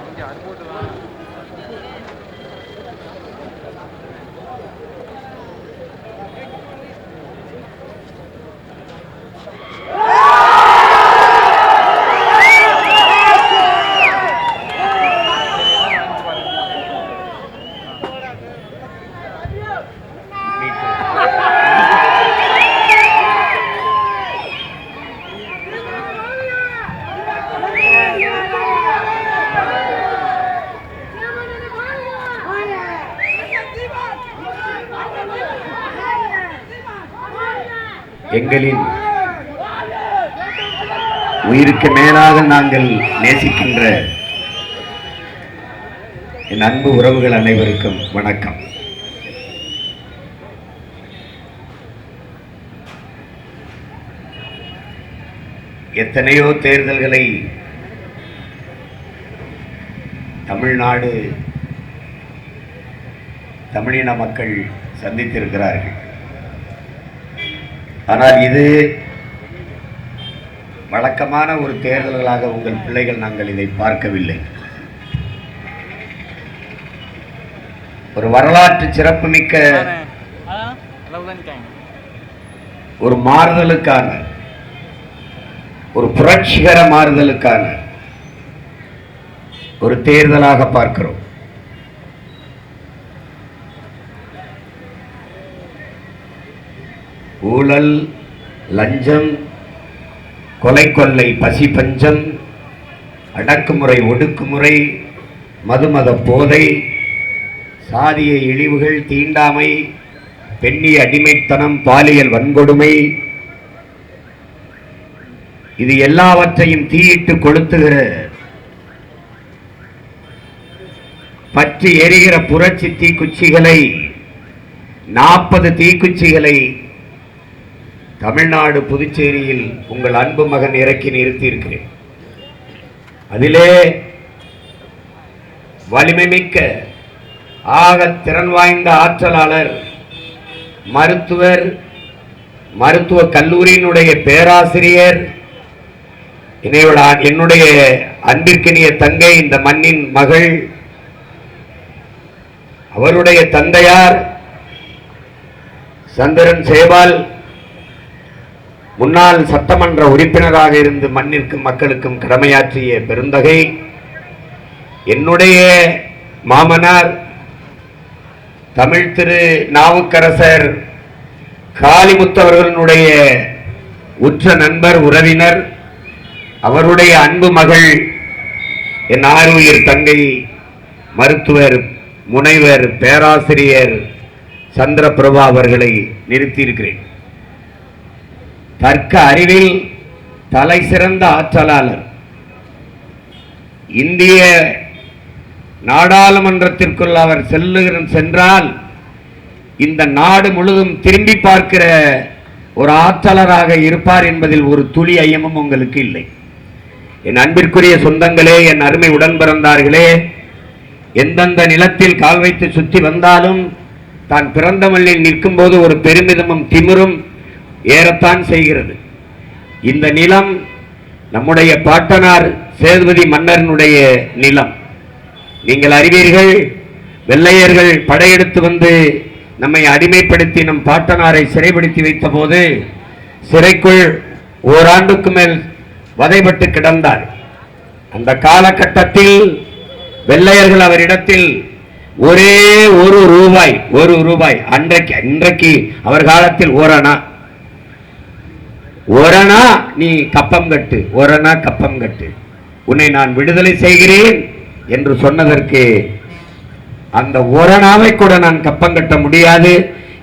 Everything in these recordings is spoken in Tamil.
இங்கே அது போட்டு தான் எங்களின் உயிருக்கு மேலாக நாங்கள் நேசிக்கின்ற என் அன்பு உறவுகள் அனைவருக்கும் வணக்கம். எத்தனையோ தேர்தல்களை தமிழ்நாடு தமிழின மக்கள் சந்தித்திருக்கிறார்கள். ஆனால் இது வழக்கமான ஒரு தேர்தல்களாக உங்கள் பிள்ளைகள் நாங்கள் இதை பார்க்கவில்லை. ஒரு வரலாற்று சிறப்புமிக்க ஒரு மாறுதலுக்கான ஒரு புரட்சிகர மாறுதலுக்கான ஒரு தேர்தலாக பார்க்கிறோம். ஊழல் லஞ்சம் கொலை கொள்ளை பசி பஞ்சம் அடக்குமுறை ஒடுக்குமுறை மதுமத போதை சாதிய இழிவுகள் தீண்டாமை பெண்ணிய அடிமைத்தனம் பாலியல் வன்கொடுமை இது எல்லாவற்றையும் தீயிட்டு கொளுத்துகிற பற்றி எரிகிற புரட்சி தீக்குச்சிகளை நாற்பது தீக்குச்சிகளை தமிழ்நாடு புதுச்சேரியில் உங்கள் அன்பு மகன் இறக்கி நிறுத்தியிருக்கிறேன். அதிலே வலிமை மிக்க ஆக திறன் வாய்ந்த ஆற்றலாளர் மருத்துவர் மருத்துவ கல்லூரியினுடைய பேராசிரியர் என்னையோட என்னுடைய அன்பிற்கினிய தங்கை இந்த மண்ணின் மகள் அவருடைய தந்தையார் சந்திரன் சேவால் முன்னாள் சட்டமன்ற உறுப்பினராக இருந்து மண்ணிற்கும் மக்களுக்கும் கடமையாற்றிய பெருந்தகை என்னுடைய மாமனார் தமிழ் திரு நாவுக்கரசர் காளிமுத்தவர்களுடைய உற்ற நண்பர் உறவினர் அவருடைய அன்பு மகள் என் ஆறுயிர் தங்கை மருத்துவர் முனைவர் பேராசிரியர் சந்திரபிரபா அவர்களை நிறுத்தியிருக்கிறேன். தர்க்க அறிவில் தலை சிறந்த ஆற்றலாளர். இந்திய நாடாளுமன்றத்திற்குள் அவர் செல்லுகிற சென்றால் இந்த நாடு முழுதும் திரும்பி பார்க்கிற ஒரு ஆற்றலராக இருப்பார் என்பதில் ஒரு துளி ஐயமும் உங்களுக்கு இல்லை. என் அன்பிற்குரிய சொந்தங்களே என் அருமை உடன் பிறந்தார்களே எந்தெந்த நிலத்தில் கால் வைத்து சுற்றி வந்தாலும் தான் பிறந்த மண்ணில் நிற்கும் போது ஒரு பெருமிதமும் திமிரும் ஏறத்தான் செய்கிறது. இந்த நிலம் நம்முடைய பாட்டனார் சேதுபதி மன்னரனுடைய நிலம். நீங்கள் அறிவீர்கள் வெள்ளையர்கள் படையெடுத்து வந்து நம்மை அடிமைப்படுத்தி நம் பாட்டனாரை சிறைப்படுத்தி வைத்த போது சிறைக்குள் ஓராண்டுக்கு மேல் வதைப்பட்டு கிடந்தார். அந்த காலகட்டத்தில் வெள்ளையர்கள் அவரிடத்தில் ஒரே ஒரு ரூபாய் ஒரு ரூபாய் அன்றைக்கு இன்றைக்கு அவர் காலத்தில் ஓரணா ஒரணா நீ கப்பம் கட்டு ஒரணா கப்பம் கட்டு. உன்னை நான் விடுதலை செய்கிறேன் என்று சொன்னதற்கு அந்த ஒரணாவை கூட நான் கப்பம் கட்ட முடியாது.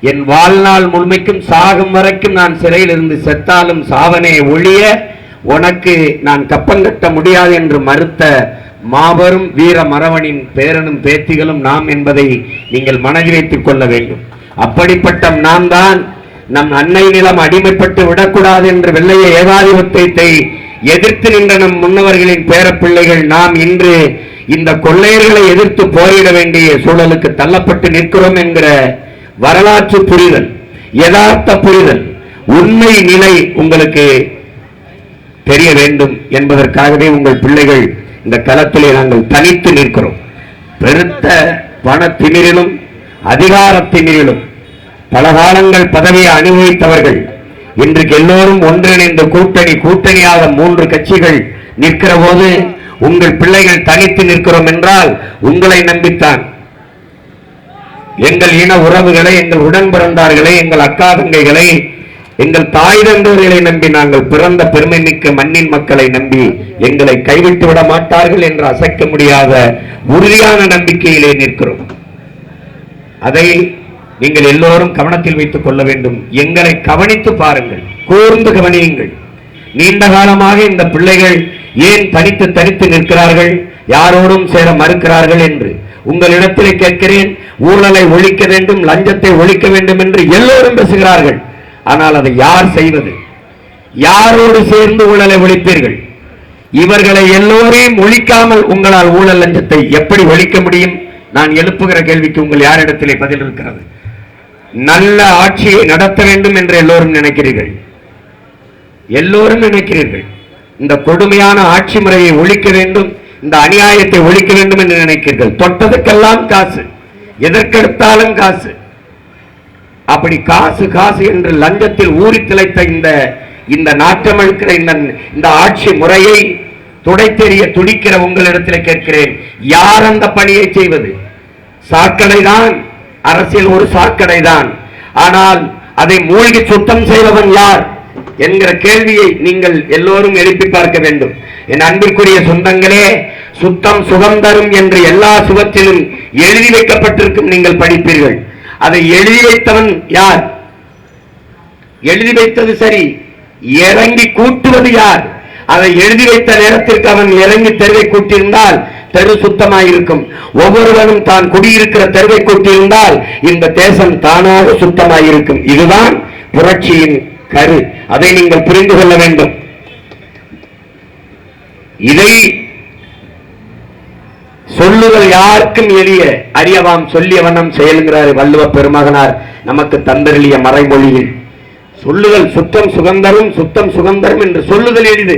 என் வாழ்நாள் முழுமைக்கும் சாகும் வரைக்கும் நான் சிறையில் இருந்து செத்தாலும் சாவனே ஒழிய உனக்கு நான் கப்பம் கட்ட முடியாது என்று மறுத்த மாபெரும் வீர மறவனின் பேரனும் பேத்திகளும் நாம் என்பதை நீங்கள் மனதில் வைத்துக் கொள்ள வேண்டும். அப்படிப்பட்ட நாம் தான் நம் அன்னை நிலம் அடிமைப்பட்டு விடக்கூடாது என்று வெள்ளைய ஏகாதிபத்தியத்தை எதிர்த்து நின்ற நம் முன்னவர்களின் பேரப்பிள்ளைகள் நாம் இன்று இந்த கொள்ளையர்களை எதிர்த்து போரிட வேண்டிய சூழலுக்கு தள்ளப்பட்டு நிற்கிறோம் என்கிற வரலாற்று புரிதல் யதார்த்த புரிதல் உண்மை நிலை உங்களுக்கு தெரிய வேண்டும் என்பதற்காகவே உங்கள் பிள்ளைகள் இந்த களத்திலே நாங்கள் தனித்து நிற்கிறோம். பெருத்த பண திமிரிலும் அதிகார திமிரிலும் பல காலங்கள் பதவியை அனுபவித்தவர்கள். இன்றைக்கு எல்லோரும் ஒன்றிணைந்த கூட்டணி கூட்டணியாக மூன்று கட்சிகள் நிற்கிற போது உங்கள் பிள்ளைகள் தனித்து நிற்கிறோம் என்றால் உங்களை நம்பித்தான். எங்கள் இன உறவுகளை எங்கள் உடன் பிறந்தார்களை எங்கள் அக்கா தங்கைகளை எங்கள் தாய் தந்தவர்களை நம்பி நாங்கள் பிறந்த பெருமை மிக்க மண்ணின் மக்களை நம்பி எங்களை கைவிட்டு விட மாட்டார்கள் என்று அசைக்க முடியாத உறுதியான நம்பிக்கையிலே நிற்கிறோம். அதை நீங்கள் எல்லோரும் கவனத்தில் வைத்துக் கொள்ள வேண்டும். எங்களை கவனித்து பாருங்கள். கூர்ந்து கவனியுங்கள். நீண்ட காலமாக இந்த பிள்ளைகள் ஏன் தனித்து தனித்து நிற்கிறார்கள்? யாரோடும் சேர மறுக்கிறார்கள் என்று. உங்களிடத்திலே கேட்கிறேன் ஊழலை ஒழிக்க வேண்டும் லஞ்சத்தை ஒழிக்க வேண்டும் என்று எல்லோரும் பேசுகிறார்கள். ஆனால் அதை யார் செய்வது? யாரோடு சேர்ந்து ஊழலை ஒழிப்பீர்கள்? இவர்களை எல்லோரையும் ஒழிக்காமல் உங்களால் ஊழல் லஞ்சத்தை எப்படி ஒழிக்க முடியும்? நான் எழுப்புகிற கேள்விக்கு உங்கள் யாரிடத்திலே பதில் இருக்கிறது? நல்ல ஆட்சியை நடத்த வேண்டும் என்று எல்லோரும் நினைக்கிறீர்கள். எல்லோரும் நினைக்கிறீர்கள். இந்த கொடுமையான ஆட்சி முறையை ஒழிக்க வேண்டும் இந்த அநியாயத்தை ஒழிக்க வேண்டும் என்று நினைக்கிறீர்கள். தொட்டதுக்கெல்லாம் காசு எதற்கெடுத்தாலும் காசு. அப்படி காசு காசு என்று லஞ்சத்தில் ஊறி திளைத்த இந்த இந்த நாட்டம் இருக்கிற இந்த இந்த ஆட்சி முறையை துடைத்தெறிய துடிக்கிற உங்களிடத்தில் கேட்கிறேன். யார் அந்த பணியை செய்வது? சாக்கடை தான் அரசியல் ஒரு சாக்கடை தான் ஆனால் அதை மூழ்கி சுத்தம் செய்பவன் யார் என்கிற கேள்வியை நீங்கள் எல்லோரும் எழுப்பி பார்க்க வேண்டும். என் அன்பிற்குரிய சொந்தங்களே சுத்தம் சுகம் தரும் என்று எல்லா சுகத்திலும் எழுதி வைக்கப்பட்டிருக்கும் நீங்கள் படிப்பீர்கள். அதை எழுதி வைத்தவன் யார்? எழுதி வைத்தது சரி இறங்கி கூட்டுவது யார்? அதை எழுதி வைத்த நேரத்திற்கு அவன் இறங்கி தெருவை கூட்டியிருந்தால் தெரு சுத்தமாயிருக்கும். ஒவ்வொருவனும் தான் குடியிருக்கிற தெருவை கூட்டியிருந்தால் இந்த தேசம் தானாக சுத்தமாயிருக்கும். இதுதான் புரட்சியின் கரு. அதை நீங்கள் புரிந்து கொள்ள வேண்டும். இதை சொல்லுதல் யாருக்கும் எளிய. அறியவாம் சொல்லிய வண்ணம் செயலுங்கிறார் வள்ளுவ பெருமகனார் நமக்கு தந்தருளிய மறைமொழியில். சொல்லுதல் சுத்தம் சுகந்தரும் சுத்தம் சுகந்தரும் என்று சொல்லுதல் எளிது.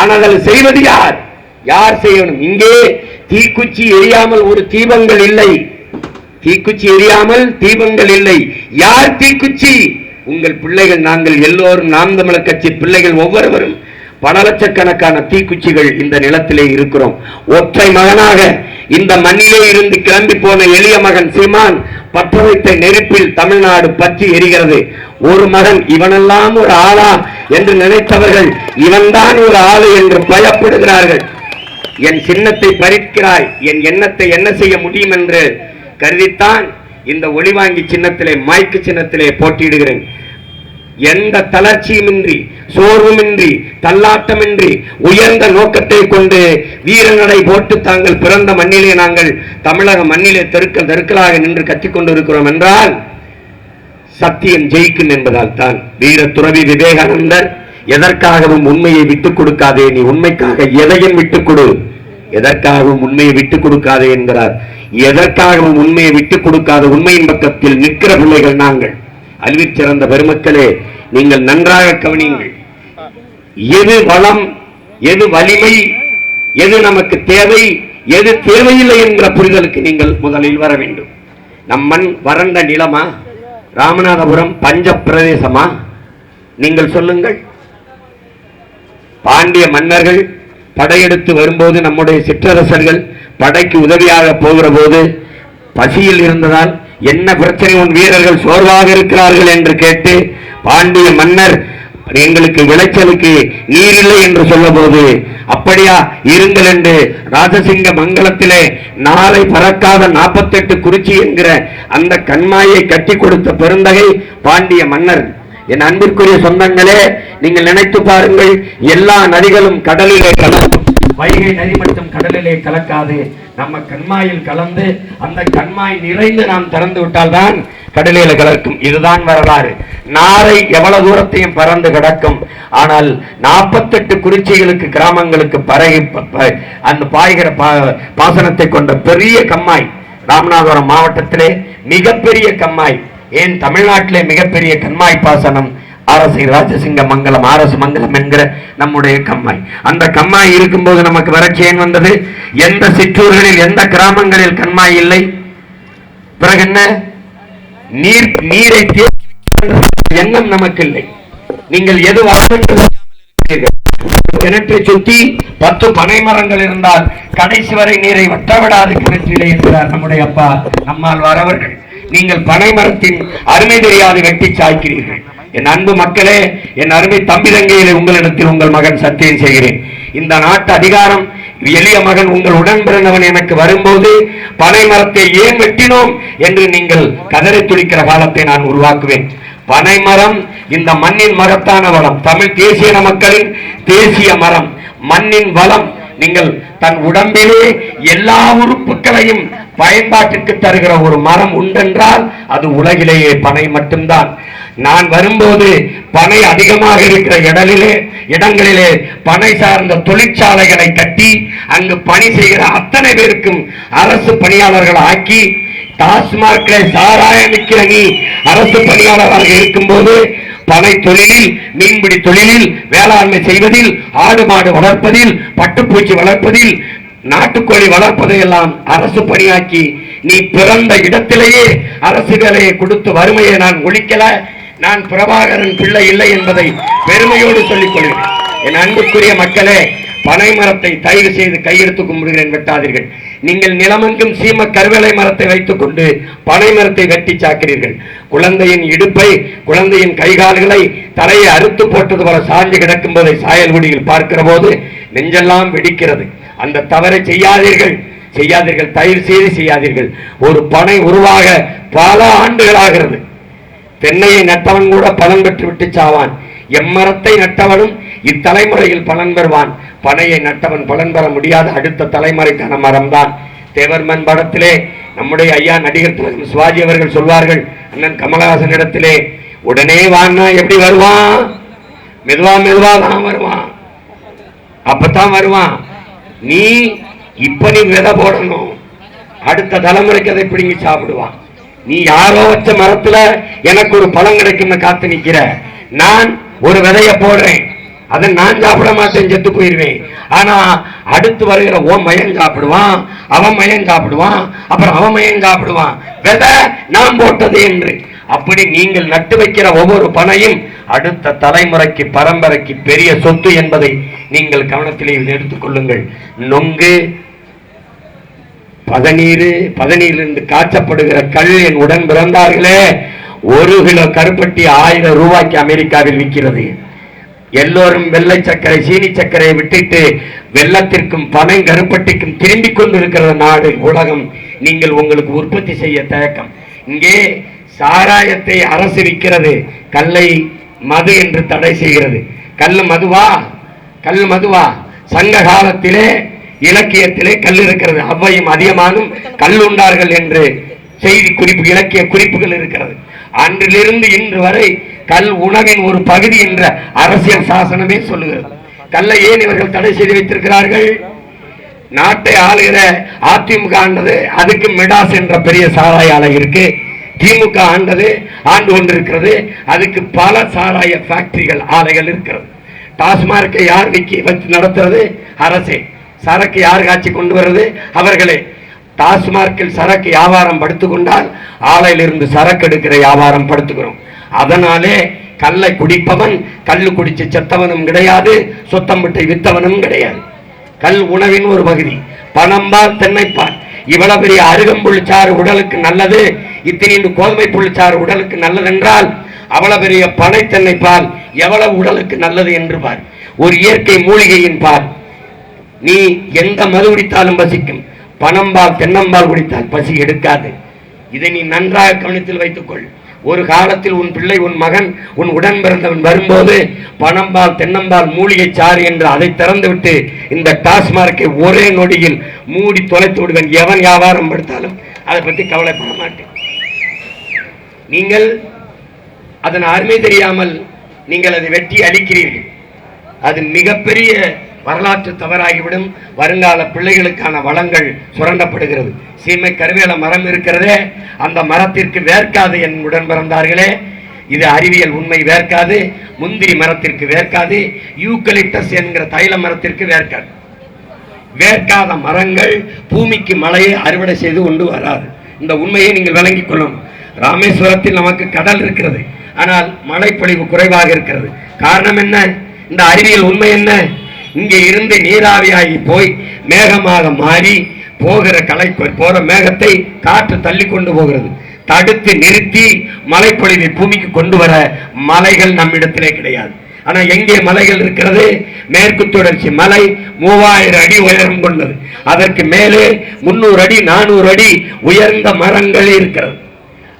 ஆனால் அதை செய்வது யார்? யார் செய்யணும்? இங்கே தீக்குச்சி எரியாமல் ஒரு தீபங்கள் இல்லை. தீக்குச்சி எரியாமல் தீபங்கள் இல்லை. யார் தீக்குச்சி? உங்கள் பிள்ளைகள் நாங்கள் எல்லோரும் நாம் தமிழர் கட்சி பிள்ளைகள் ஒவ்வொருவரும் பல லட்சக்கணக்கான தீக்குச்சிகள் இந்த நிலத்திலே இருக்கிறோம். ஒற்றை மகனாக இந்த மண்ணிலே இருந்து கிளம்பி போன எளிய மகன் சீமான் பற்ற வைத்த நெருப்பில் தமிழ்நாடு பற்றி எரிகிறது. ஒரு மகன் இவனெல்லாம் ஒரு ஆளா என்று நினைத்தவர்கள் இவன்தான் ஒரு ஆளு என்று பயப்படுகிறார்கள். என் சின்னத்தை பறிக்கிறாய் என் எண்ணத்தை என்ன செய்ய முடியும் என்று கருதித்தான் இந்த ஒளிவாங்கி சின்னத்திலே மாய்க்கு சின்னத்திலே போட்டியிடுகிறேன். எந்த தளர்ச்சியுமின்றி சோர்வுமின்றி தள்ளாட்டமின்றி உயர்ந்த நோக்கத்தை கொண்டு வீரநடை போட்டு தாங்கள் பிறந்த மண்ணிலே நாங்கள் தமிழக மண்ணிலே தெருக்கள் தெருக்களாக நின்று கத்திக் கொண்டிருக்கிறோம் என்றால் சத்தியம் ஜெயிக்கும் என்பதால் தான். வீர துறவி விவேகானந்தர் எதற்காகவும் உண்மையை விட்டுக் கொடுக்காதே நீ உண்மைக்காக எதையும் விட்டுக் கொடு. எதற்காகவும் உண்மையை விட்டுக் கொடுக்காதே என்கிறார். எதற்காகவும் உண்மையை விட்டுக் கொடுக்காத உண்மையின் பக்கத்தில் நிற்கிற பிள்ளைகள் நாங்கள். அழிவிற் சிறந்த பெருமக்களே நீங்கள் நன்றாக கவனியுங்கள். எது வளம் எது வலிமை எது நமக்கு தேவை எது தேவையில்லை என்கிற புரிதலுக்கு நீங்கள் முதலில் வர வேண்டும். நம் மண் வறண்ட நிலமா? ராமநாதபுரம் பஞ்ச பிரதேசமா நீங்கள் சொல்லுங்கள். பாண்டிய மன்னர்கள் படையெடுத்து வரும்போது நம்முடைய சிற்றரசர்கள் படைக்கு உதவியாக போகிற போது பசியில் இருந்ததால் என்ன பிரச்சனை உன் வீரர்கள் சோர்வாக இருக்கிறார்கள் என்று கேட்டு பாண்டிய மன்னர் எங்களுக்கு விளைச்சலுக்கு நீர் இல்லை என்று சொல்லும்போது அப்படியா இருங்கள் என்று ராஜசிங்க மங்கலத்திலே நாளை பறக்காத நாற்பத்தெட்டு குறிச்சி என்கிற அந்த கண்மாயை கட்டி கொடுத்த பெருந்தகை பாண்டிய மன்னர் என் அன்பிற்குரிய சொந்தங்களே நீங்கள் நினைத்து பாருங்கள் எல்லா நதிகளும் கடலிலே கலக்கும். வைகை நதி மட்டும் கடலிலே கலக்காது. நம்ம கண்மாயில் கலந்து அந்த கண்மாய் நிறைந்து நாம் திறந்து விட்டால்தான் கடலில கலக்கும். இதுதான் வரலாறு. நாரை எவ்வளவு தூரத்தையும் பறந்து கிடக்கும். ஆனால் நாற்பத்தெட்டு குறிச்சிகளுக்கு கிராமங்களுக்கு பரகி ப- ப- அந்த பாய்கிற பா- பாசனத்தை கொண்ட பெரிய கம்மாய் ராமநாதபுரம் மாவட்டத்திலே மிகப்பெரிய கம்மாய். ஏன் தமிழ்நாட்டிலே மிகப்பெரிய கண்மாய் பாசனம் அரசை ராஜசிங்க மங்கலம் அரசு மங்கலம் என்கிற நம்முடைய கம்மாய். அந்த கம்மாய் இருக்கும்போது நமக்கு வறட்சி ஏன் வந்தது? எந்த சிற்றூர்களில் எந்த கிராமங்களில் கண்மாய் இல்லை? பிறகு என்ன? நீர் நீரை எண்ணம் நமக்கு இல்லை. நீங்கள் எது கிணற்றை சுத்தி பத்து பனை மரங்கள் இருந்தால் கடைசி வரை நீரை வட்டவிடாது கிணற்றிலே என்கிறார் நம்முடைய அப்பா நம்மால் வரவர்கள் நீங்கள் பனை மரத்தின் அருமை தெரியாது வெட்டி சாய்க்கிறீர்கள். என் அன்பு மக்களே என் அருமை தம்பி தங்கையிலே உங்களிடத்தில் உங்கள் மகன் சத்தியம் செய்கிறேன். இந்த நாட்டு அதிகாரம் எளிய மகன் உங்கள் உடன் பிறந்தவன் எனக்கு வரும்போது பனை மரத்தை ஏன் வெட்டினோம் என்று நீங்கள் கதறி துடிக்கிற காலத்தை நான் உருவாக்குவேன். பனைமரம் இந்த மண்ணின் மகத்தான வளம். தமிழ் தேசிய மக்களின் தேசிய மரம். மண்ணின் வளம். நீங்கள் தன் உடம்பிலே எல்லா உறுப்புகளையும் பயன்பாட்டிற்கு தருகிற ஒரு மரம் உண்டென்றால் அது உலகிலேயே பனை மட்டும்தான். நான் வரும்போது பனை அதிகமாக இருக்கிற இடலிலே இடங்களிலே பனை சார்ந்த தொழிற்சாலைகளை கட்டி அங்கு பணி செய்கிற அத்தனை பேருக்கும் அரசு பணியாளர்கள் ஆக்கி டாஸ்மார்க்ல சாராயம் விற்கிற நீ அரசு பணியாளராக இருக்கும்போது பனை தொழிலில் மீன்பிடி தொழிலில் வேளாண்மை செய்வதில் ஆடு மாடு வளர்ப்பதில் பட்டுப்பூச்சி வளர்ப்பதில் நாட்டுக்கோழி வளர்ப்பதையெல்லாம் அரசு பணியாக்கி நீ பிறந்த இடத்திலேயே அரசு வேலையை கொடுத்து வறுமையை நான் ஒழிக்கல. நான் பிரபாகரன் பிள்ளை இல்லை என்பதை பெருமையோடு சொல்லிக் கொள்கிறேன். என் அன்புக்குரிய மக்களே பனை மரத்தை தயவு செய்து கையெடுத்து கும்பிடுகிறேன் வெட்டாதீர்கள். நீங்கள் நிலமெங்கும் சீம கருவேலை மரத்தை வைத்துக் கொண்டு பனை மரத்தை வெட்டி சாக்கிறீர்கள். குழந்தையின் இடுப்பை குழந்தையின் கைகால்களை தலையை அறுத்து போட்டது போல சாஞ்சு கிடக்கும்போதை சாயல்குடியில் பார்க்கிற போது நெஞ்செல்லாம் வெடிக்கிறது. அந்த தவறை செய்யாதீர்கள். செய்யாதீர்கள் தயிர் செய்து செய்யாதீர்கள். ஒரு பனை உருவாக பல ஆண்டுகளாகிறது. தென்னையை நட்டவன் கூட பலன் பெற்று விட்டு சாவான். எம்மரத்தை நட்டவனும் இத்தலைமுறையில் பலன் பெறுவான். பனையை நட்டவன் பலன் பெற முடியாத அடுத்த தலைமுறைக்கான மரம்தான் தேவர்மன் படத்திலே நம்முடைய ஐயா நடிகர் திலகம் சிவாஜி அவர்கள் சொல்வார்கள் அண்ணன் கமலஹாசன் இடத்திலே உடனே வான்னா எப்படி வருவான்? மெதுவா மெதுவா தான் வருவான். அப்பத்தான் வருவான். நீ இப்ப நீ விதை போடணும். அடுத்த தலைமுறைக்கு அதை பிடிங்கி சாப்பிடுவான் நீ யாரோ வச்ச மரத்துல எனக்கு ஒரு பழம் கிடைக்கும்னு காத்து நிக்கிற. நான் ஒரு விதைய போடுறேன். அதை நான் சாப்பிட மாட்டேன் செத்து போயிருவேன். ஆனா அடுத்து வருகிற ஓ மயன் சாப்பிடுவான் அவன் மயன் சாப்பிடுவான் அப்புறம் அவன் மயன் சாப்பிடுவான். விதை நான் போட்டது என்று. அப்படி நீங்கள் நட்டு வைக்கிற ஒவ்வொரு பனையும் அடுத்த தலைமுறைக்கு பரம்பரைக்கு பெரிய சொத்து என்பதை நீங்கள் கவனத்திலே எடுத்துக் கொள்ளுங்கள். நொங்கு பதநீர் பதநீரிலிருந்து காய்ச்சப்படுகிற கல் என் உடன் பிறந்தார்களே ஒரு கிலோ கருப்பட்டி ஆயிரம் ரூபாய்க்கு அமெரிக்காவில் விற்கிறது. எல்லோரும் வெள்ளை சர்க்கரை சீனி சர்க்கரையை விட்டுட்டு வெள்ளத்திற்கும் பனை கருப்பட்டிக்கும் திரும்பிக் கொண்டிருக்கிற நாடு உலகம். நீங்கள் உங்களுக்கு உற்பத்தி செய்ய தயக்கம். இங்கே சாராயத்தை அரசு விற்கிறது. கல்லை மது என்று தடை செய்கிறது. கல் மதுவா? கல் மதுவா? சங்க காலத்திலே இலக்கியத்திலே கல் இருக்கிறது. அவ்வையும் அதிகமானும் கல் உண்டார்கள் என்று செய்தி குறிப்பு இலக்கிய குறிப்புகள் இருக்கிறது. அன்றிலிருந்து இன்று வரை கல் உணவின் ஒரு பகுதி என்ற அரசியல் சாசனமே சொல்லுகிறது. கல்லை ஏன் இவர்கள் தடை செய்து வைத்திருக்கிறார்கள்? நாட்டை ஆளுகிற அதிமுக ஆண்டது அதுக்கு மெடாஸ் என்ற பெரிய சாராய ஆலை இருக்கு. திமுக ஆண்டது ஆண்டு கொண்டிருக்கிறது அதுக்கு பல சாராய ஃபேக்டரிகள் ஆலைகள் இருக்கிறது. டாஸ்மார்க்கை யார் விக்கி வச்சு நடத்துறது? அரசே. சரக்கு யார் காட்சி கொண்டு வர்றது? அவர்களே. டாஸ்மார்க்கில் சரக்கு வியாபாரம் படுத்துக்கொண்டால் ஆலையிலிருந்து சரக்கு எடுக்கிற வியாபாரம் படுத்துக்கிறோம். அதனாலே கல்லை குடிப்பவன் கல் குடிச்சு செத்தவனும் கிடையாது சொத்தம்பட்டை வித்தவனும் கிடையாது. கல் உணவின் ஒரு பகுதி. பணம்பால் தென்னைப்பால் இவ்வளவு பெரிய அருகம்புல் சாறு உடலுக்கு நல்லது. இத்தனை கோதுமை புள்ளிச்சாறு உடலுக்கு நல்லது என்றால் அவ்வளவு பெரிய பனைத்தன்னை தென்னைப்பால் எவ்வளவு உடலுக்கு நல்லது என்று பார். ஒரு இயற்கை மூலிகையின் பால். நீ எந்த மது குடித்தாலும் பசிக்கும். பணம்பால் தென்னம்பால் குடித்தால் பசி எடுக்காது. இதை நீ நன்றாக கவனத்தில் வைத்துக்கொள். ஒரு காலத்தில் உன் பிள்ளை உன் மகன் உன் உடன் பிறந்தவன் வரும்போது பனம்பால் தென்னம்பால் மூலிகை சாறு என்று அதை திறந்துவிட்டு இந்த டாஸ்மார்க்கை ஒரே நொடியில் மூடி தொலைத்து விடுவேன். எவன் வியாபாரம் படுத்தாலும். அதை பற்றி கவலைப்பட மாட்டேன். நீங்கள் அதன் அருமை தெரியாமல் நீங்கள் அதை வெட்டி அளிக்கிறீர்கள் அது மிகப்பெரிய வரலாற்று தவறாகிவிடும். வருங்கால பிள்ளைகளுக்கான வளங்கள் சுரண்டப்படுகிறது. சீமை கருவேல மரம் இருக்கிறதே அந்த மரத்திற்கு வேர்க்காது என் உடன் பிறந்தார்களே. இது அறிவியல் உண்மை வேர்க்காது முந்திரி மரத்திற்கு வேர்க்காது யூக்கலிப்டஸ் என்கிற தைல மரத்திற்கு வேர்க்காது. வேர்க்காத மரங்கள் பூமிக்கு மழையை அறுவடை செய்து கொண்டு வராது. இந்த உண்மையை நீங்கள் விளங்கிக் கொள்ளணும். ராமேஸ்வரத்தில் நமக்கு கடல் இருக்கிறது. ஆனால் மழைப்பொழிவு குறைவாக இருக்கிறது. காரணம் என்ன? இந்த அறிவியல் உண்மை என்ன? இங்கே இருந்து நீராவியாகி போய் மேகமாக மாறி போகிற கலை போற மேகத்தை காற்று தள்ளி கொண்டு போகிறது. தடுத்து நிறுத்தி மலைப்பொழிவை பூமிக்கு கொண்டு வர மலைகள் நம்மிடத்திலே கிடையாது. ஆனா எங்கே மலைகள் இருக்கிறது? மேற்கு தொடர்ச்சி மலை மூவாயிரம் அடி உயரம் கொண்டது. அதற்கு மேலே முன்னூறு அடி நானூறு அடி உயர்ந்த மரங்கள் இருக்கிறது.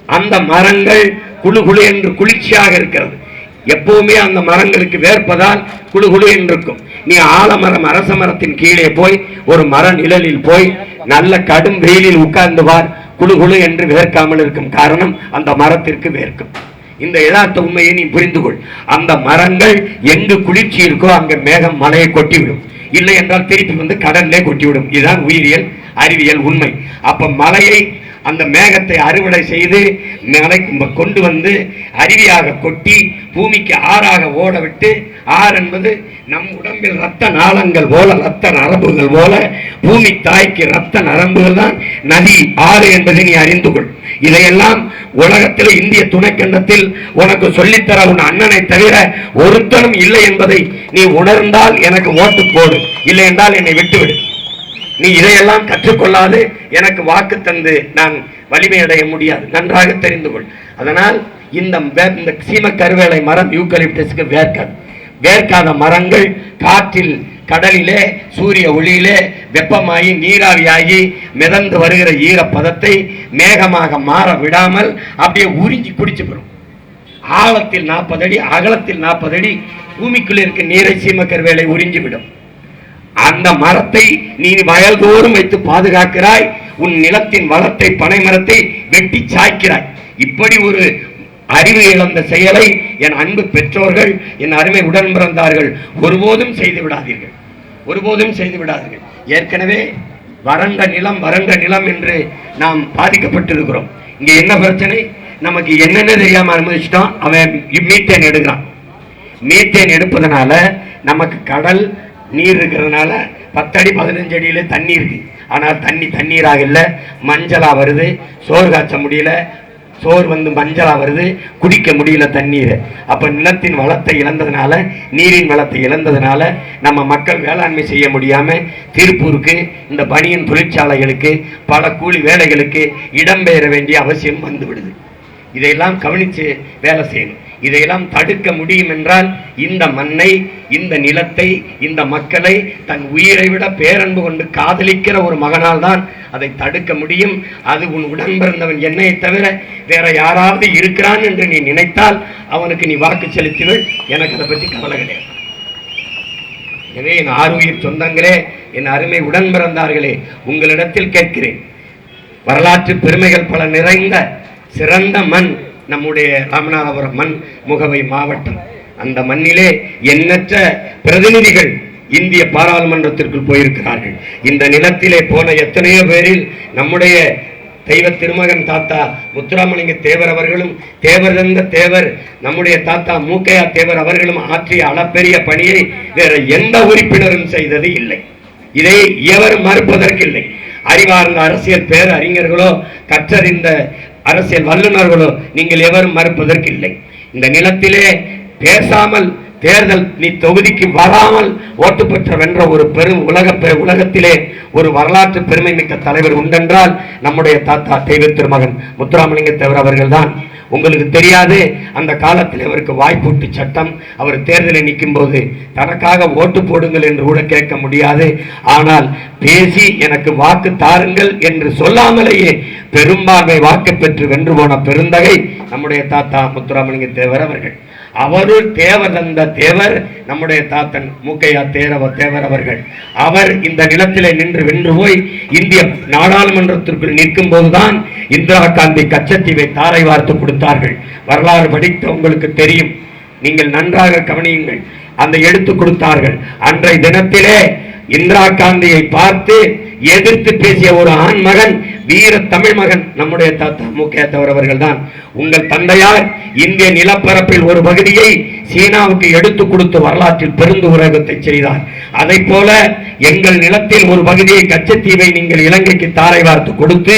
அந்த மரங்கள் குழு குழு என்று குளிர்ச்சியாக இருக்கிறது. எப்பவுமே அந்த மரங்களுக்கு வேர்ப்பதால் குழு குழு என்று இருக்கும் நீ ஆலமரம் அரச மரத்தின் கீழே போய் ஒரு மர நிழலில் போய் நல்ல கடும் வெயிலில் உட்கார்ந்து வார் குழு குழு என்று வேர்க்காமல் இருக்கும் காரணம் அந்த மரத்திற்கு வேர்க்கும். இந்த யதார்த்த உண்மையை நீ புரிந்து கொள். அந்த மரங்கள் எங்கு குளிர்ச்சி இருக்கோ அங்க மேகம் மலையை கொட்டிவிடும். இல்லை என்றால் திருப்பி வந்து கடல்லே கொட்டிவிடும். இதுதான் உயிரியல் அறிவியல் உண்மை. அப்ப மலையை அந்த மேகத்தை அறுவடை செய்து மலைக்கு கொண்டு வந்து அருவியாக கொட்டி பூமிக்கு ஆறாக ஓட விட்டு ஆறு என்பது நம் உடம்பில் ரத்த நாளங்கள் போல ரத்த நரம்புகள் போல பூமி தாய்க்கு ரத்த நரம்புகள் தான். நதி ஆறு என்பதை நீ அறிந்து கொள். இதையெல்லாம் உலகத்தில் இந்திய துணைக்கண்டத்தில் உனக்கு சொல்லித்தர உன் அண்ணனை தவிர ஒருத்தனும் இல்லை என்பதை நீ உணர்ந்தால் எனக்கு ஓட்டு போடு. இல்லை என்றால் என்னை விட்டுவிடு. நீ இதையெல்லாம் கற்றுக்கொள்ளாது. எனக்கு வாக்கு தந்து நான் வலிமை அடைய முடியாது. நன்றாக தெரிந்து கொள். அதனால் இந்த வே- இந்த சீம கருவேலை மரம் யூக்கலிப்டஸ்க்கு வேர்க்காது வேர்க்காத மரங்கள் காற்றில் கடலிலே சூரிய ஒளியிலே வெப்பமாகி நீராவியாகி மிதந்து வருகிற ஈரப்பதத்தை மேகமாக மாற விடாமல் அப்படியே உறிஞ்சி குடிச்சு பெறும். ஆழத்தில் நாற்பது அடி அகலத்தில் நாற்பது அடி பூமிக்குள் இருக்க நீரை சீமக்கருவேலை உறிஞ்சி விடும். அந்த மரத்தை நீ வயல்தோறும் வைத்து பாதுகாக்கிறாய். உன் நிலத்தின் வளத்தை பனை மரத்தை வெட்டி சாய்க்கிறாய். இப்படி ஒரு அறிவு இழந்த செயலை என் அன்பு பெற்றோர்கள் என் அருமை உடன் பிறந்தார்கள் ஒருபோதும் செய்து விடாதீர்கள். ஒருபோதும் செய்து விடாதீர்கள். ஏற்கனவே வறண்ட நிலம் வறண்ட நிலம் என்று நாம் பாதிக்கப்பட்டிருக்கிறோம். இங்க என்ன பிரச்சனை? நமக்கு என்னென்ன தெரியாம அனுமதிச்சிட்டோம்? அவன் மீத்தேன் எடுக்கிறான். மீத்தேன் எடுப்பதனால நமக்கு கடல் நீர் இருக்கிறதுனால பத்தடி பதினஞ்சு அடியில் தண்ணி இருக்கு. ஆனால் தண்ணி தண்ணீராக இல்லை. மஞ்சளாக வருது. சோறு காய்ச்ச முடியல. சோறு வந்து மஞ்சளாக வருது. குடிக்க முடியல தண்ணீர். அப்போ நிலத்தின் வளத்தை இழந்ததுனால நீரின் வளத்தை இழந்ததுனால நம்ம மக்கள் வேளாண்மை செய்ய முடியாமல் திருப்பூருக்கு இந்த பனியின் தொழிற்சாலைகளுக்கு பல கூலி வேலைகளுக்கு இடம்பெயர வேண்டிய அவசியம் வந்துவிடுது. இதையெல்லாம் கவனித்து வேலை செய்யணும். இதையெல்லாம் தடுக்க முடியும் என்றால் இந்த மண்ணை இந்த நிலத்தை இந்த மக்களை தன் உயிரை விட பேரன்பு கொண்டு காதலிக்கிற ஒரு மகனால் தான் அதை தடுக்க முடியும். அது உன் உடன் பிறந்தவன் என்னையை தவிர வேற யாராவது இருக்கிறான் என்று நீ நினைத்தால் அவனுக்கு நீ வாக்கு செலுத்திவிள் எனக்கு அதை பற்றி கவலை கிடையாது. எனவே என் ஆறுயிர் சொந்தங்களே என் அருமை உடன் பிறந்தார்களே உங்களிடத்தில் கேட்கிறேன். வரலாற்று பெருமைகள் பல நிறைந்த சிறந்த மண் நம்முடைய ராமநாதபுரம் மண் முகவை மாவட்டம். அந்த மண்ணிலே எண்ணற்ற பிரதிநிதிகள் இந்திய பாராளுமன்றத்திற்குள் போயிருக்கிறார்கள். இந்த நிலத்திலே போன எத்தனையோ பேரில் நம்முடைய தெய்வ திருமகன் தாத்தா முத்துராமலிங்க தேவர் அவர்களும் தேவர் தந்த தேவர் நம்முடைய தாத்தா மூக்கையா தேவர் அவர்களும் ஆற்றிய அளப்பெரிய பணியை வேற எந்த உறுப்பினரும் செய்தது இல்லை. இதை எவரும் மறுப்பதற்கில்லை. அறிவார்ந்த அரசியல் பேரறிஞர்களோ கற்றறிந்த அரசியல் வல்லுநர்களோ நீங்கள் எவரும் மறுப்பதற்கில்லை. இந்த நிலத்திலே பேசாமல் தேர்தல் நீ தொகுதிக்கு வராமல் ஓட்டு பெற்ற வென்ற ஒரு பெரும் உலக பெ- உலகத்திலே ஒரு வரலாற்று பெருமை மிக்க தலைவர் உண்டென்றால் நம்முடைய தாத்தா தெய்வ திருமகன் முத்துராமலிங்க தேவர் அவர்கள்தான். உங்களுக்கு தெரியாது அந்த காலத்தில் அவருக்கு வாய்ப்பூட்டு சட்டம் அவர் தேர்தலில் நிற்கும் போது தனக்காக ஓட்டு போடுங்கள் என்று கூட கேட்க முடியாது. ஆனால் பேசி எனக்கு வாக்கு தாருங்கள் என்று சொல்லாமலேயே பெரும்பான்மை வாக்கு பெற்று வென்று போன பெருந்தகை நம்முடைய தாத்தா முத்துராமலிங்க தேவர் அவர்கள். அவருள் தேவர் தந்த தேவர் நம்முடைய தாத்தன் மூக்கையா தேரவ தேவர் அவர்கள். அவர் இந்த நிலத்திலே நின்று வென்று போய் இந்திய நாடாளுமன்றத்திற்குள் நிற்கும் போதுதான் இந்திரா காந்தி கச்சத்தீவை தாரை வார்த்து கொடுத்தார்கள். வரலாறு படித்த உங்களுக்கு தெரியும். நீங்கள் நன்றாக கவனியுங்கள். அந்த எடுத்து கொடுத்தார்கள். அன்றைய தினத்திலே இந்திரா காந்தியை பார்த்து எதிர்த்து பேசிய ஒரு ஆண் மகன் வீர தமிழ் மகன் நம்முடைய தாத்தா முக்கியத்தவர் அவர்கள் தான் உங்கள் தந்தையார் இந்திய நிலப்பரப்பில் ஒரு பகுதியை சீனாவுக்கு எடுத்து கொடுத்து வரலாற்றில் பெருந்து உலகத்தை செய்தார். அதை போல எங்கள் நிலத்தில் ஒரு பகுதியை கச்சத்தீவை நீங்கள் இலங்கைக்கு தாரை வார்த்து கொடுத்து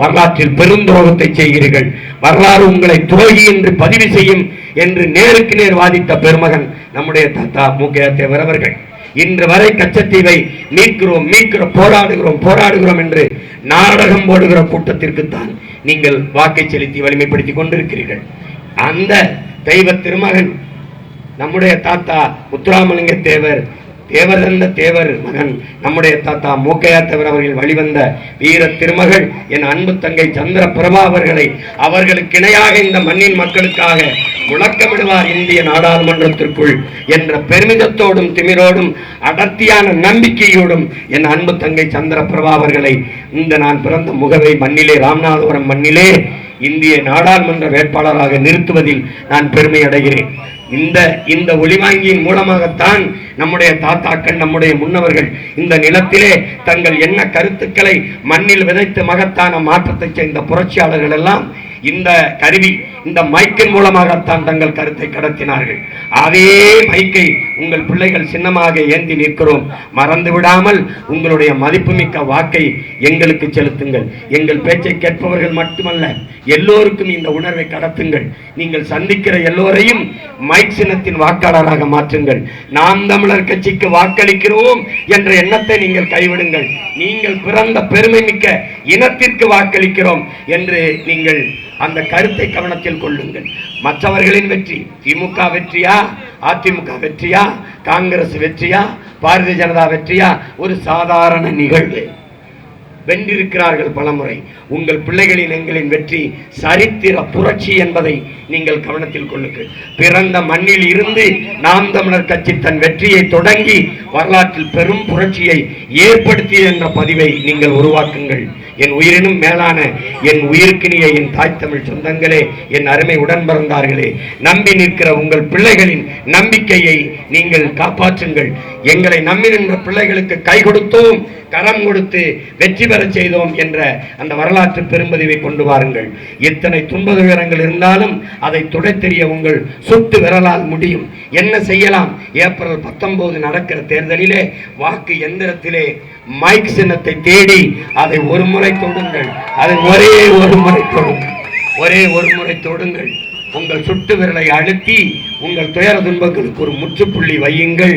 வரலாற்றில் பெருந்துரோகத்தை செய்கிறீர்கள். வரலாறு உங்களை துரோகி என்று பதிவு செய்யும் என்று நேருக்கு நேர் வாதித்த பெருமகன் நம்முடைய தாத்தா முக்கியத்தேவர் அவர்கள். இன்று வரை கச்சத்தீவை மீட்கிறோம் மீட்கிறோம் போராடுகிறோம் போராடுகிறோம் என்று நாடகம் போடுகிற கூட்டத்திற்குத்தான் நீங்கள் வாக்கை செலுத்தி வலிமைப்படுத்திக் கொண்டிருக்கிறீர்கள். அந்த தெய்வ திருமகன் நம்முடைய தாத்தா முத்துராமலிங்க தேவர் தேவரல்ல தேவர் மகன். நம்முடைய தாத்தா மூக்கையா தேவர் அவர்கள் வழிவந்த வீர திருமகள் என் அன்பு தங்கை சந்திர பிரபா அவர்களை அவர்களுக்கு இணையாக இந்த மண்ணின் மக்களுக்காக முழக்கமிடுவார் இந்திய நாடாளுமன்றத்திற்குள் என்ற பெருமிதத்தோடும் திமிரோடும் அடர்த்தியான நம்பிக்கையோடும் என் அன்பு தங்கை சந்திர பிரபா அவர்களை இந்த நான் பிறந்த முகவை மண்ணிலே ராமநாதபுரம் மண்ணிலே இந்திய நாடாளுமன்ற வேட்பாளராக நிறுத்துவதில் நான் பெருமை அடைகிறேன் இந்த இந்த ஒளிவாங்கியின் மூலமாகத்தான் நம்முடைய தாத்தாக்கள் நம்முடைய முன்னவர்கள் இந்த நிலத்திலே தங்கள் என்ன கருத்துக்களை மண்ணில் விதைத்து மகத்தான மாற்றத்தை செய்த புரட்சியாளர்கள் எல்லாம் இந்த கருவி இந்த மைக்கின் மூலமாகத்தான் தங்கள் கருத்தை கடத்தினார்கள். அதே மைக்கை உங்கள் பிள்ளைகள் சின்னமாக ஏந்தி நிற்கிறோம். மறந்து விடாமல் உங்களுடைய மதிப்புமிக்க வாக்கை எங்களுக்கு செலுத்துங்கள். எங்கள் பேச்சை கேட்பவர்கள் மட்டுமல்ல எல்லோருக்கும் இந்த உணர்வை கடத்துங்கள். நீங்கள் சந்திக்கிற எல்லோரையும் மைக் சின்னத்தின் வாக்காளராக மாற்றுங்கள். நாம் தமிழர் கட்சிக்கு வாக்களிக்கிறோம் என்ற எண்ணத்தை நீங்கள் கைவிடுங்கள். நீங்கள் பிறந்த பெருமை மிக்க இனத்திற்கு வாக்களிக்கிறோம் என்று நீங்கள் அந்த கருத்தை கவனத்தில் கொள்ளுங்கள். மற்றவர்களின் வெற்றி திமுக வெற்றியா? அதிமுக வெற்றியா? காங்கிரஸ் வெற்றியா? பாரதிய ஜனதா வெற்றியா? ஒரு சாதாரண நிகழ்வு. வென்றிருக்கிறார்கள் பலமுறை. உங்கள் பிள்ளைகளின் எங்களின் வெற்றி சரித்திர புரட்சி என்பதை நீங்கள் கவனத்தில் கொள்ளுங்கள். பிறந்த மண்ணில் இருந்து நாம் தமிழர் கட்சி தன் வெற்றியை தொடங்கி வரலாற்றில் பெரும் புரட்சியை ஏற்படுத்திய என்ற பதிவை நீங்கள் உருவாக்குங்கள். என் உயிரினும் மேலான என் உயிருக்கினிய என் தாய் தமிழ் சொந்தங்களே என் அருமை உடன் பிறந்தார்களே நம்பி நிற்கிற உங்கள் பிள்ளைகளின் நம்பிக்கையை நீங்கள் காப்பாற்றுங்கள். எங்களை நம்பி நின்ற பிள்ளைகளுக்கு கை கொடுத்தோம் கரம் கொடுத்து வெற்றி பெறச் செய்தோம் என்ற அந்த வரலாற்று பெரும்பதிவை கொண்டு வாருங்கள். எத்தனை துன்ப துயரங்கள் இருந்தாலும் அதை துடைத்தெறிய உங்கள் சுட்டு விரலால் முடியும். என்ன செய்யலாம்? ஏப்ரல் பத்தொன்பது நடக்கிற தேர்தலிலே வாக்கு எந்திரத்திலே மைக் சின்னத்தை தேடி அதை ஒரு முறை தொடுங்கள். அதை ஒரே ஒரு முறை தொடுங்கள். ஒரே ஒரு முறை தொடுங்கள். உங்கள் சுட்டு விரலை அழுத்தி உங்கள் துயர துன்பங்களுக்கு ஒரு முற்றுப்புள்ளி வையுங்கள்.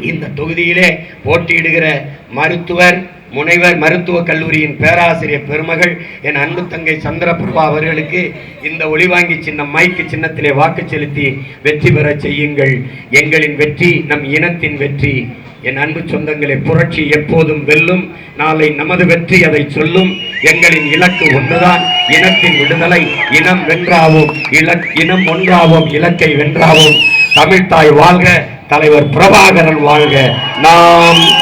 இந்த தொகுதியிலே போட்டியிடுகிற மருத்துவர் முனைவர் மருத்துவக் கல்லூரியின் பேராசிரியர் பெருமகள் என் அன்பு தங்கை சந்திரபிரபா அவர்களுக்கு இந்த ஒளிவாங்கி சின்னம் மைக்கு சின்னத்திலே வாக்கு செலுத்தி வெற்றி பெற செய்யுங்கள். எங்களின் வெற்றி நம் இனத்தின் வெற்றி. என் அன்பு சொந்தங்களை புரட்சி எப்போதும் வெல்லும். நாளை நமது வெற்றி அதை சொல்லும். எங்களின் இலக்கு ஒன்றுதான் இனத்தின் விடுதலை. இனம் வென்றாவோம் இலக் இனம் ஒன்றாவோம் இலக்கை வென்றாவோம். தமிழ்தாய் வாழ்க தலைவர் பிரபாகரன் வாழ்க. நாம்